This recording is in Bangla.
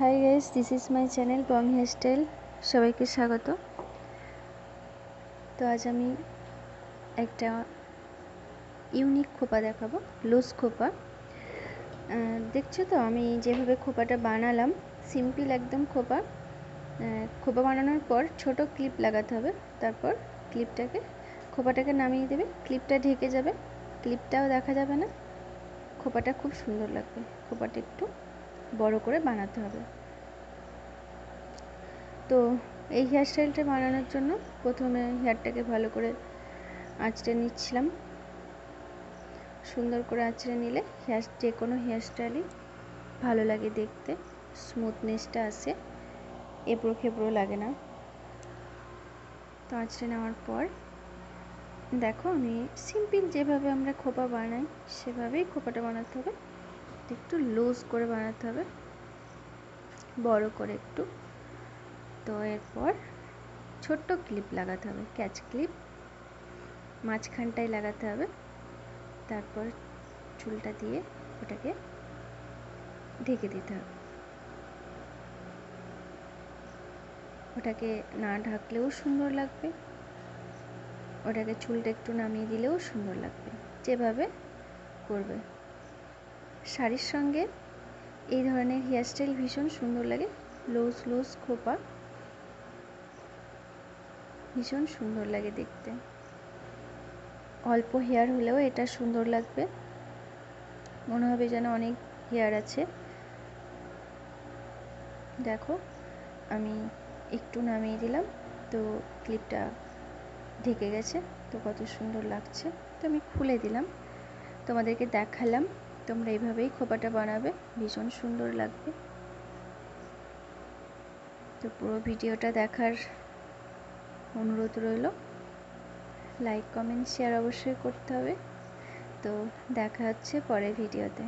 Hi guys this is my channel Bong hairstyle সবাইকে স্বাগত। তো আজ আমি একটা ইউনিক খোপা দেখাবো লুজ খোপা। দেখছ তো, আমি যেভাবে খোপাটা বানালাম সিম্পল একদম খোপা। খোপা বানানোর পর ছোট ক্লিপ লাগাতে হবে, তারপর ক্লিপটাকে খোপাটাকে নামিয়ে দেবে ক্লিপটা ঢেকে যাবে ক্লিপটাও দেখা যাবে না। খোপাটা খুব সুন্দর লাগবে, খোপাটা একটু বড় করে বানাতে হবে। তো এই হেয়ারস্টাইলটা বানানোর জন্য প্রথমে হেয়ারটাকে ভালো করে আঁচড়ে নিচ্ছিলাম। সুন্দর করে আঁচড়ে নিলে হেয়ার যে কোনো হেয়ারস্টাইলই ভালো লাগে দেখতে স্মুথনেসটা আসে এবড়ো খেবড়ো লাগে না। তো আঁচড়ে নেওয়ার পর দেখো আমি সিম্পল যেভাবে আমরা খোপা বানাই সেভাবেই খোপাটা বানাতে হবে। একটু লুজ করে বানাতে হবে। বড় করে একটু। তো এরপর ছোট্ট ক্লিপ লাগাতে হবে ক্যাচ ক্লিপ মাঝখানটায় লাগাতে হবে। তারপর চুলটা দিয়ে ওটাকে ঢেকে দিতে হবে। ওটাকে না ঢাকলেও সুন্দর লাগবে। ওটাকে চুলটা একটু নামিয়ে দিলেও সুন্দর লাগবে। যেভাবে করবে। শাড়ির সঙ্গে এই ধরনের হেয়ারস্টাইল ভীষণ সুন্দর লাগে। লুজ লুজ খোপা। ভীষণ সুন্দর লাগে দেখতে। অল্প হেয়ার হলেও এটা সুন্দর লাগবে। মনে হবে যেন অনেক হেয়ার আছে। দেখো, আমি একটু নামিয়ে দিলাম। তো ক্লিপটা ঢেকে গেছে। তো কত সুন্দর লাগছে। তো আমি খুলে দিলাম। তোমাদেরকে দেখালাম। তোমরা এইভাবেই খোপাটা বানাবে। ভীষণ সুন্দর লাগবে। তো পুরো ভিডিওটা দেখার অনুরোধ রইল। লাইক কমেন্ট শেয়ার অবশ্যই করতে হবে। তো দেখা হচ্ছে পরের ভিডিওতে।